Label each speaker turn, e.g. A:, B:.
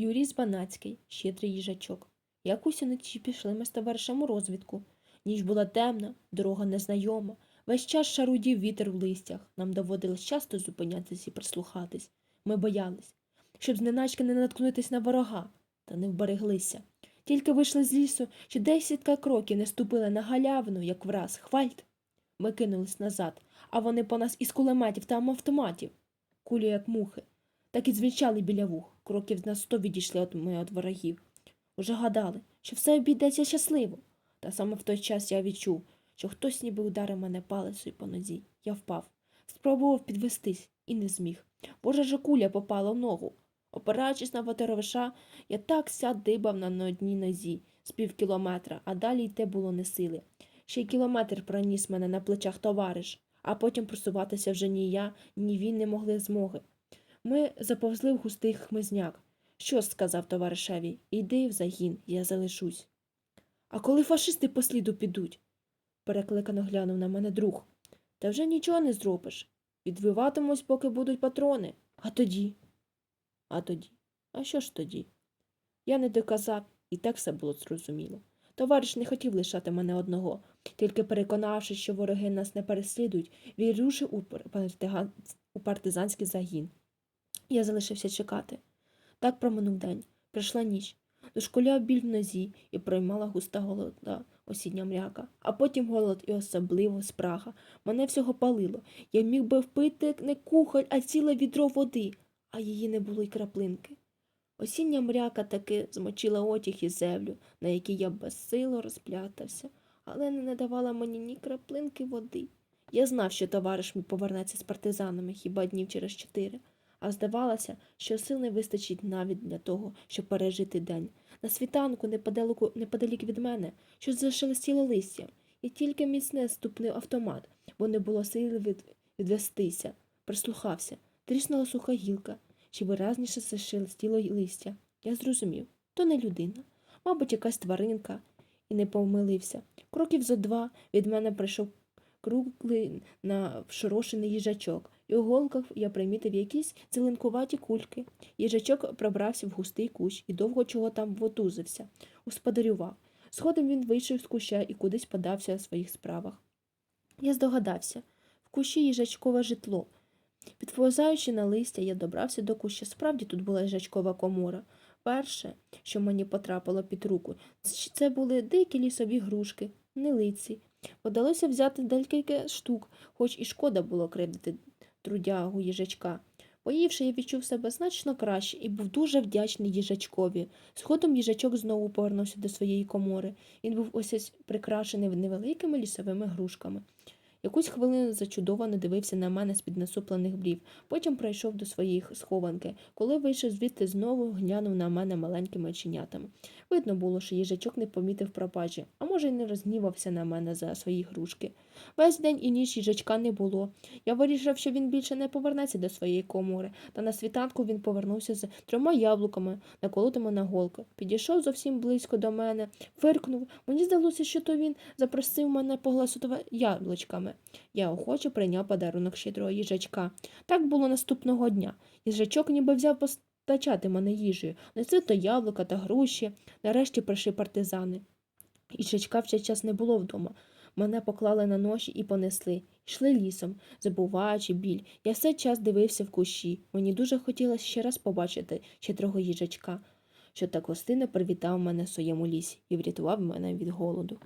A: Юрій Збанацький, щедрий їжачок. Якусь уночі пішли ми з товаришем у розвідку. Ніч була темна, дорога незнайома. Весь час шарудів вітер в листях. Нам доводилось часто зупинятись і прислухатись. Ми боялись, щоб зненачки не наткнутись на ворога, та не вбереглися. Тільки вийшли з лісу, чи десятка кроків не ступили на галявину, як враз, хвальт. Ми кинулись назад, а вони по нас із кулеметів та автоматів. Кулі, як мухи, так і дзвінчали біля вух. Кроків на сто відійшли від ми від ворогів. Уже гадали, що все обійдеться щасливо. Та саме в той час я відчув, що хтось ніби ударив мене палицею по нозі. Я впав. Спробував підвестись і не зміг. Божа же куля попала в ногу. Опираючись на ватеровиша, я так ся дибав на одній нозі з пів кілометра, а далі йти було не сили. Ще й кілометр проніс мене на плечах товариш, а потім просуватися вже ні я, ні він не могли змоги. Ми заповзли в густий хмизняк. Що ж, сказав товаришеві, іди в загін, я залишусь. А коли фашисти по сліду підуть? перекликано глянув на мене друг. Та вже нічого не зробиш. Відвиватимусь, поки будуть патрони. А тоді? А тоді? А що ж тоді? Я не доказав, і так все було зрозуміло. Товариш не хотів лишати мене одного, тільки переконавшись, що вороги нас не переслідують, він рушив у, партизанський загін. Я залишився чекати. Так проминув день. Прийшла ніч. Дошкуляв біль в нозі і проймала густа голода осіння мряка. А потім голод і особливо спрага. Мене всього палило. Я міг би впити не кухоль, а ціле відро води, а її не було й краплинки. Осіння мряка таки змочила отяг і землю, на якій я безсило розплятався, але не надавала мені ні краплинки води. Я знав, що товариш мій повернеться з партизанами хіба днів через чотири, а здавалося, що сил не вистачить навіть для того, щоб пережити день. На світанку, неподалеку, неподалік від мене, щось зашелестіло листя, і тільки міцне ступнив автомат, бо не було сили від... відвестися. Прислухався, тріснула суха гілка, ще виразніше зашелестіло листя. Я зрозумів, то не людина, мабуть, якась тваринка, і не помилився. Кроків зо два від мене прийшов круглий навшорошений їжачок, і у голках я примітив якісь зеленкуваті кульки. Їжачок пробрався в густий кущ і довго чого там вотузився, усподарював. Згодом він вийшов з куща і кудись подався у своїх справах. Я здогадався в кущі їжачкове житло. Підповзаючи на листя, я добрався до куща. Справді тут була їжачкова комора. Перше, що мені потрапило під руку, це були дикі лісові грушки, нелиці. Подалося взяти декілька штук, хоч і шкода було кривдити трудягу їжачка. Поївши, я відчув себе значно краще і був дуже вдячний їжачкові. Згодом їжачок знову повернувся до своєї комори. Він був ось ось прикрашений невеликими лісовими грушками. Якусь хвилину зачудовано дивився на мене з-під насуплених брів, потім прийшов до своєї схованки. Коли вийшов звідти знову, глянув на мене маленькими оченятами. Видно було, що їжачок не помітив пропажі, а може, й не розгнівався на мене за свої грушки. Весь день і ніч їжачка не було. Я вирішив, що він більше не повернеться до своєї комори, та на світанку він повернувся з трьома яблуками, наколотими на голку. Підійшов зовсім близько до мене, фиркнув. Мені здалося, що то він запросив мене погласувати яблучками. Я охоче прийняв подарунок щедрого їжачка. Так було наступного дня. Їжачок ніби взяв постачати мене їжею. Несли то яблука та груші. Нарешті прийшли партизани. Їжачка в цей час не було вдома. Мене поклали на ноші і понесли. Йшли лісом, забуваючи біль. Я все час дивився в кущі. Мені дуже хотілося ще раз побачити щедрого їжачка, що так гостинно привітав мене в своєму лісі і врятував мене від голоду.